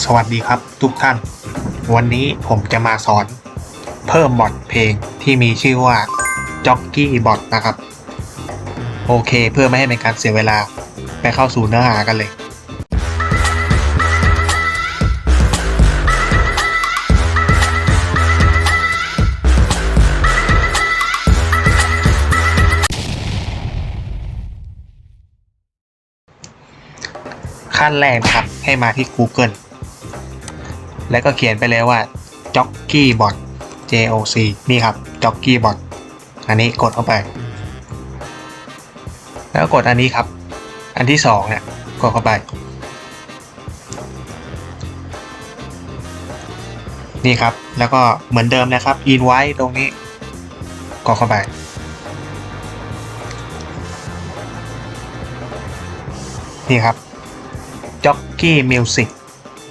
สวัสดีครับทุกท่าน วันนี้ผมจะมาสอนเพิ่มบอทเพลงที่มีชื่อว่า Jockey Bot นะครับ โอเคเพื่อไม่ให้เป็นการเสียเวลาไปเข้าสู่เนื้อหากันเลย ขั้นแรกนะครับให้มาที่ Google แล้วก็เขียนไปเลยว่า Jockey Bot J O C นี่ครับ Jockey Bot อันนี้กดเข้าไป แล้วกดอันนี้ครับ อันที่สองเนี่ยกดเข้าไป นี่ครับ แล้วก็เหมือนเดิมนะครับ in ไว้ตรงนี้ กดเข้าไปนี่ครับ Jockey Music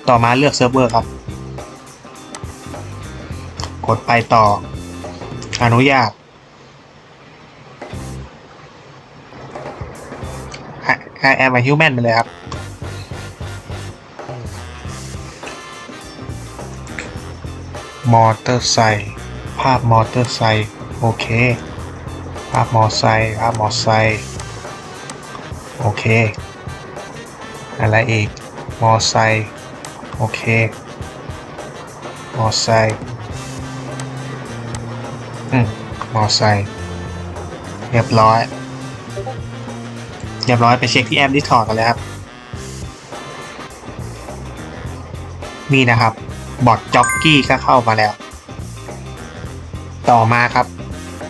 ต่อมาเลือกเซิร์ฟเวอร์ครับ กดไปต่อ อนุญาตให้แอม a human ไปเลยครับ มอเตอร์ไซค์ภาพมอเตอร์ไซค์โอเค ภาพมอไซค์ภาพมอไซค์โอเค อะไรอีก มอไซค์ โอเค มอไซค์อืมมอไซค์เรียบร้อย เรียบร้อยไปเช็คที่แอป Discord กันเลยครับ นี่นะครับ บอทจ็อกกี้ก็เข้ามาแล้ว ต่อมาครับ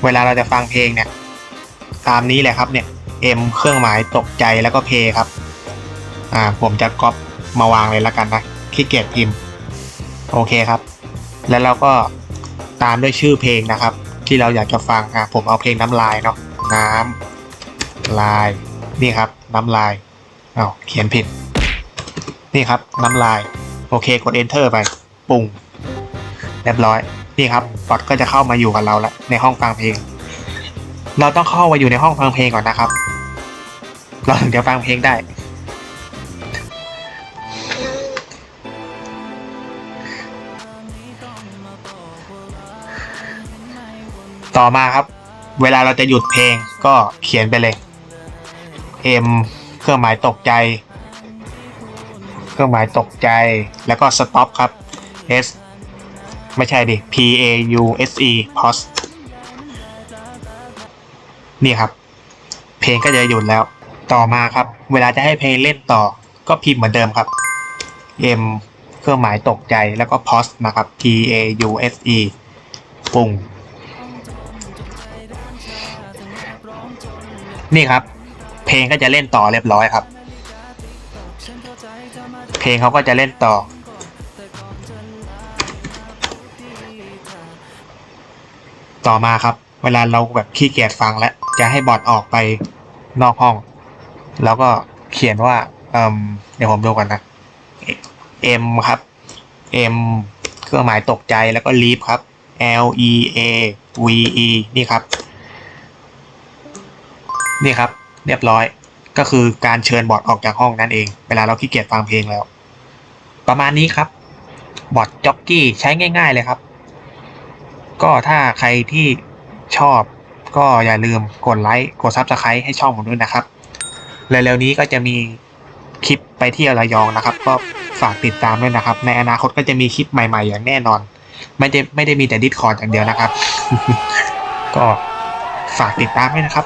เวลาเราจะฟังเพลงเนี่ย ตามนี้แหละครับเนี่ย M เครื่องหมายตกใจแล้วก็เพย์ครับ อ่า ผมจะก๊อปมาวางเลยแล้วกันนะ ขี้เกียจพิมพ์ โอเคครับ แล้วเราก็ตามด้วยชื่อเพลงนะครับ ที่เราอยากจะฟังอะผมเอาเพลงน้ำลายเนาะน้ำลายนี่ครับ น้ำลายเอาเขียนผิด นี่ครับ น้ำลาย โอเคกด enter ไปปุ่งเรียบร้อย นี่ครับบอทก็จะเข้ามาอยู่กับเราแล้วในห้องฟังเพลง เราต้องเข้ามาอยู่ในห้องฟังเพลงก่อนนะครับ เราถึงจะฟังเพลงได้ ต่อมาครับ เวลาเราจะหยุดเพลงก็เขียนไปเลย M เครื่องหมายตกใจ เครื่องหมายตกใจ แล้วก็ stop ครับ S ไม่ใช่ดิ P A U S E pause นี่ครับ เพลงก็จะหยุดแล้ว ต่อมาครับ เวลาจะให้เพลงเล่นต่อ ก็พิมพ์เหมือนเดิมครับ M เครื่องหมายตกใจแล้วก็ pause นะครับ P A U S E ปุ่ง นี่ครับ เพลงก็จะเล่นต่อเรียบร้อยครับ เพลงเขาก็จะเล่นต่อ ต่อมาครับ เวลาเราแบบขี้เกียจฟังแล้วจะให้บอทออกไปนอกห้อง แล้วก็เขียนว่าเอ่มเดี๋ยวผมดูก่อนนะ M ครับ M เครื่องหมายตกใจแล้วก็ leave ครับ L E A V E นี่ครับ นี่ครับ เรียบร้อยก็คือการเชิญบอทออกจากห้องนั่นเอง เวลาเราขี้เกียจฟังเพลงแล้ว ประมาณนี้ครับ บอทจ็อกกี้ใช้ง่าย ๆเลยครับ ก็ถ้าใครที่ชอบก็อย่าลืมกดไลค์กดซับสไครต์ให้ช่องผมด้วยนะครับ เร็วๆนี้ก็จะมีคลิปไปเที่ยวระยองนะครับ ก็ฝากติดตามด้วยนะครับ ในอนาคตก็จะมีคลิปใหม่ ๆ อย่างแน่นอน ไม่ได้ไม่ได้มีแต่ดิสคอร์ดอย่างเดียวนะครับ ก็ฝากติดตามด้วยนะครับ